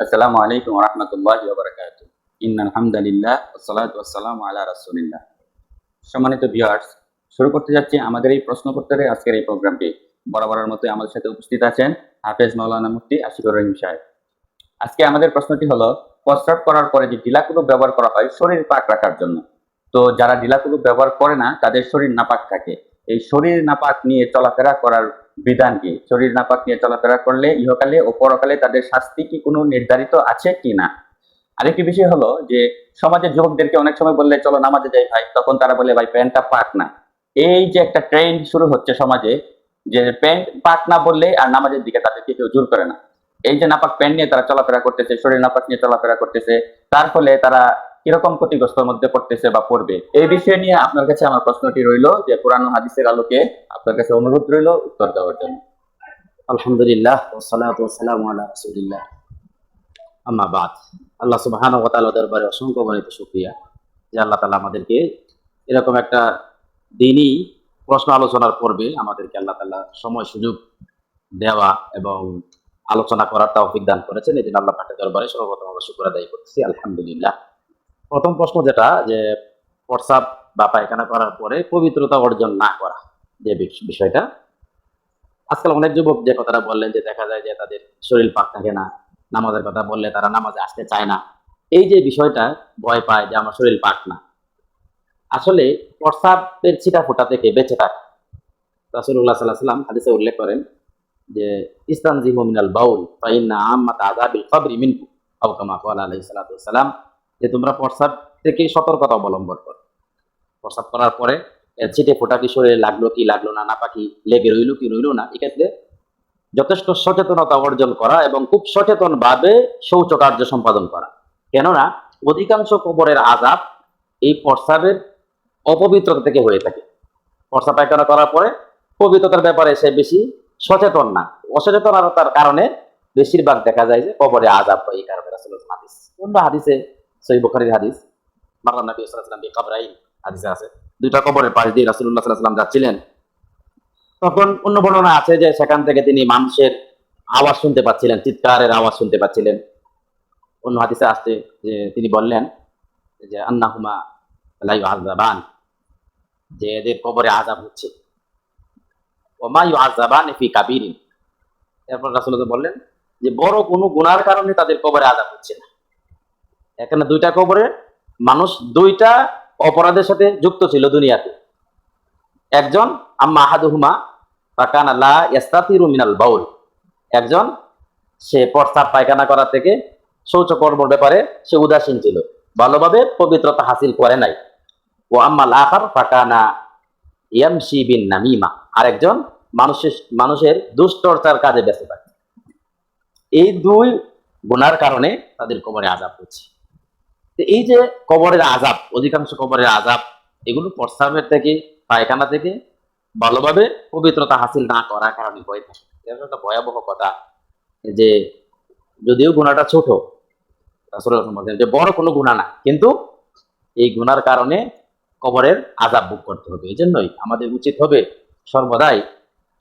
আসসালামু আলাইকুম রহমতুল্লাহ বারকাত ইন্নাল হামদালিল্লাহ সালাতু ওয়াসসালামু আলা রাসূলিল্লাহ। সম্মানিত ভিউয়ার্স, শুরু করতে যাচ্ছি আমাদের এই প্রশ্ন উত্তরের আজকের এই প্রোগ্রামটি। বরাবরের মতো আমাদের সাথে উপস্থিত আছেন হাফেজ মাওলানা মুফতি আশিকুর রহিম সাহেব। আজকে আমাদের প্রশ্নটি হলো, প্রস্রাব করার পরে যে ঢিলাকুলু ব্যবহার করা হয়, শরীর পাক রাখার জন্য। তো যারা ঢিলাকুলু ব্যবহার করে না, তাদের শরীর নাপাক থাকে। এই শরীর নাপাক নিয়ে চলাফেরা করার বিধান কি? শরীর নাপাক নিয়ে চলাফেরা করলে ইহকালে ও পরকালে তাদের শাস্তি কি কোনো নির্ধারিত আছে কি না? আরেকটি বিষয় হলো যে সমাজের যুবকদেরকে অনেক সময় বললে, চলো নামাজে যাই ভাই। তখন তারা বলে, ভাই, প্যান্টটা পাক না। এই যে একটা ট্রেন্ড শুরু হচ্ছে সমাজে, যে প্যান্ট পাক না বললে আর নামাজের দিকে তাদেরকে কেউ জোর করে না। এই যে নাপাক প্যান্ট নিয়ে তারা চলাফেরা করতেছে, শরীর নাপাক নিয়ে চলাফেরা করতেছে, তার ফলে তারা কীরকম ক্ষতিগ্রস্তর মধ্যে পড়তেছে বা পড়বে? এই বিষয় নিয়ে আপনার কাছে আমার প্রশ্নটি রইল যে কোরআন হাদিসের আলোকে আপনার কাছে অনুরোধ রইল উত্তর দেওয়ার জন্য। আলহামদুলিল্লাহ আম্মা বাদ। আল্লাহ দরবারে অসংখ্য যে আল্লাহ আমাদেরকে এরকম একটা দিনই প্রশ্ন আলোচনার পর্বে আমাদেরকে আল্লাহ তাআলা সময় সুযোগ দেওয়া এবং আলোচনা করার তৌফিক করেছেন। এই জন্য আল্লাহ পাকের দরবারে সর্বপ্রথম আমরা শুকর আদায় আলহামদুলিল্লাহ। প্রথম প্রশ্ন যেটা যে প্রস্রাব বা পায়খানা করার পরে পবিত্রতা অর্জন না করা, যে বিষয়টা। আজকাল অনেক যুবক, যে কথাটা বললেন যে দেখা যায় যে তাদের শরীর পাক থাকে না, নামাজের কথা বললে তারা নামাজে আসতে চায় না। এই যে বিষয়টা ভয় পায় যে আমার শরীর পাক না। আসলে প্রস্রাবের ছিটা ফোটা থেকে বেঁচে থাকা। রাসুল্লাহ সাল্লাহ সাল্লাম হাদিসে উল্লেখ করেন যে ইসলাম জি মিনাল বাউল, ফাইন্না আম্মাত আযাবিল কবরি মিনকু আও কামা ক্বালা আলাইহিস যে তোমরা প্রস্রাব থেকে সতর্কতা অবলম্বন করো। প্রস্রাব করার পরে ছিটে ফোটা কি শরীরে লাগল কি, লাগল না না পাখি লেগে রইল কি, রইল না এক্ষেত্রে যথেষ্ট সচেতনতা অর্জন করা এবং খুব সচেতন ভাবে শৌচ কার্য সম্পাদন করা। কেননা, অধিকাংশ কবরের আজাব এই প্রস্রাবের অপবিত্রতা থেকে হয়ে থাকে। প্রস্রাব পায়খানা করার পরে পবিত্রতার ব্যাপারে সে বেশি সচেতন না। অসচেতনতার কারণে বেশিরভাগ দেখা যায় যে কবরে আজাব হয়, এই কারণে অন্য হাদিসে সহি বুখারীর হাদিস মারলাম নবী আলাইহি ওয়াসাল্লাম হাদিসে আছে। দুইটা কবরের পাশ দিয়ে রাসূলুল্লাহ সাল্লাল্লাহু যাচ্ছিলেন। তখন অন্য বর্ণনা আছে যে সেখান থেকে তিনি মানুষের আওয়াজ শুনতে পাচ্ছিলেন, চিৎকারের আওয়াজ শুনতে পাচ্ছিলেন। অন্য হাদিসে আসছে যে তিনি বললেন যে, আন্নাহুমা লা ইউআযাবান যে এদের কবরে আযাব হচ্ছে। ওমা ইউআযাবান ফি কাবীরিন। এরপর রাসূলুল্লাহ বললেন যে, বড় কোনো গুনার কারণে তাদের কবরে আযাব হচ্ছে না। এখানে দুইটা কবরে মানুষ দুইটা অপরাধের সাথে যুক্ত ছিল দুনিয়াতে। একজন, আম্মা বাউল। একজন, সে প্রস্তাব পায়খানা করা থেকে শৌচকর্মর ব্যাপারে সে উদাসীন ছিল, ভালোভাবে পবিত্রতা হাসিল করে নাই। ও আম্মাল আখার ফাকানা ইয়ামশি বিন নামিমা। আরেকজন, মানুষের মানুষের দুষ্টর্চার কাজে ব্যস্ত থাকে। এই দুই গুনার কারণে তাদের কবরে আজাব হচ্ছে। এই যে কবরের আজাব অধিকাংশ কবরের আজাব এগুলো প্রস্তাবের থেকে, পায়খানা থেকে ভালোভাবে পবিত্রতা হাসিল না করার কারণে হয়ে থাকে। একটা ভয়াবহ কথা যে যদিও গুণাটা ছোট যে বড় কোনো গুণা না, কিন্তু এই গুনার কারণে কবরের আজাব ভোগ করতে হবে। এই জন্যই আমাদের উচিত হবে সর্বদাই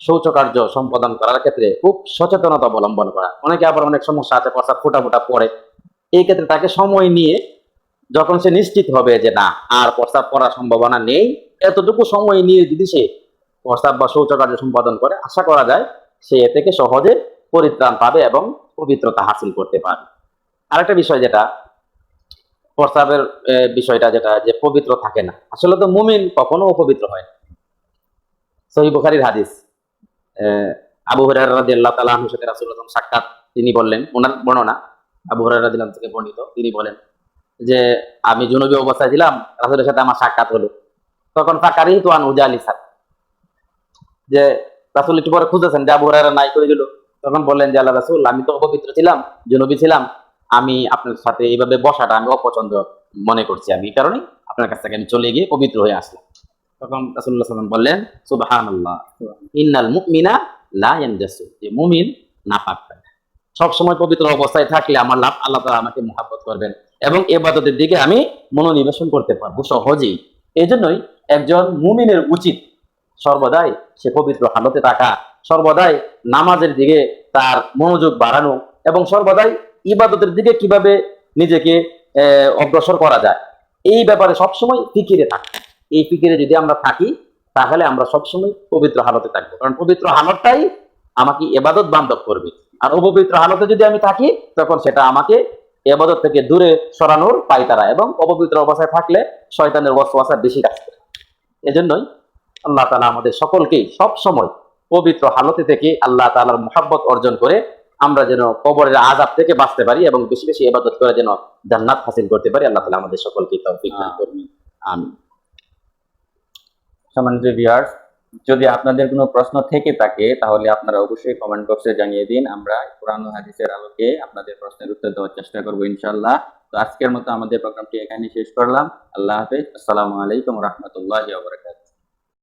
শৌচকার্য সম্পাদন করার ক্ষেত্রে খুব সচেতনতা অবলম্বন করা। অনেকে আবার অনেক সমস্যা আছে প্রস্তাব ফোটা ফোটা পড়ে। এই ক্ষেত্রে তাকে সময় নিয়ে যখন সে নিশ্চিত হবে যে না, আর প্রস্তাব করার সম্ভাবনা নেই, এতটুকু সময় নিয়ে যদি সে প্রস্তাব বা শৌচকার্য সম্পাদন করে, আশা করা যায় সে এ থেকে সহজে পরিত্রাণ পাবে এবং পবিত্রতা হাসিল করতে পারবে। আরেকটা বিষয় যেটা, প্রস্তাবের বিষয়টা যেটা, যে পবিত্র থাকে না। আসলে তো মুমিন কখনো অপবিত্র হয় না। সহি বুখারীর হাদিস আবু হুরায়রা রাদিয়াল্লাহু তাআলা সাথে ওয়াসাল্লাম সাক্ষাৎ তিনি বললেন, ওনার বর্ণনা আবু হুরায়রা রাদিয়াল্লাহু থেকে বর্ণিত। তিনি বলেন যে আমি জুনুবী অবস্থায় ছিলাম, রাসূলের সাথে আমার সাক্ষাৎ হলো। তখন ফাকারি তো আন উজালি সাথ যে রাসূল একটু পরে খুঁজেছেন, যে আবু নাই করে দিল তখন বললেন যে, আল্লাহ রাসূল, আমি তো অপবিত্র ছিলাম, জুনুবী ছিলাম। আমি আপনার সাথে এইভাবে বসাটা আমি অপছন্দ মনে করছি আমি। এই কারণে আপনার কাছ থেকে আমি চলে গিয়ে পবিত্র হয়ে আসলাম। তখন রাসূলুল্লাহ সাল্লাম বললেন, সুবহানাল্লাহ, ইন্নাল মুমিনা লা যে মুমিন নাপাক থাকে সবসময় পবিত্র অবস্থায় থাকলে আমার লাভ আল্লাহ তাআলা আমাকে মহাব্বত করবেন এবং এবাদতের দিকে আমি মনোনিবেশন করতে পারব সহজেই। এই জন্যই একজন মুমিনের উচিত সর্বদাই সে পবিত্র হালতে থাকা, সর্বদাই নামাজের দিকে তার মনোযোগ বাড়ানো এবং সর্বদাই ইবাদতের দিকে কীভাবে নিজেকে অগ্রসর করা যায়, এই ব্যাপারে সবসময় ফিকিরে থাকা। এই ফিকিরে যদি আমরা থাকি, তাহলে আমরা সবসময় পবিত্র হালতে থাকব। কারণ পবিত্র হালতটাই আমাকে এবাদত বান্ধব করবে। আর অপবিত্র হালতে যদি আমি থাকি, তখন সেটা আমাকে এবাদত থেকে দূরে সরানোর পাইতারা এবং অপবিত্র অবস্থায় থাকলে শয়তানের ওয়াসওয়াসা বেশি কাজ করে। এজন্যই আল্লাহ তালা আমাদের সকলকেই সব সময় পবিত্র হালতে থেকে আল্লাহ তালার মোহাব্বত অর্জন করে আমরা যেন কবরের আজাব থেকে বাঁচতে পারি এবং বেশি বেশি এবাদত করে যেন জান্নাত হাসিল করতে পারি। আল্লাহ তালা আমাদের সকলকে তৌফিক দান করুন। আমিন। সম্মানিত ভিউয়ার্স যদি আপনাদের কোনো প্রশ্ন থেকে থাকে, তাহলে আপনারা অবশ্যই কমেন্ট বক্সে জানিয়ে দিন। আমরা ও হাদিসের আলোকে আপনাদের প্রশ্নের উত্তর দেওয়ার চেষ্টা করব ইনশাল্লাহ তো আজকের মতো আমাদের প্রোগ্রামটি এখানে শেষ করলাম। আল্লাহ হাফেজ। আসসালামু আলাইকুম রহমতুল্লাহ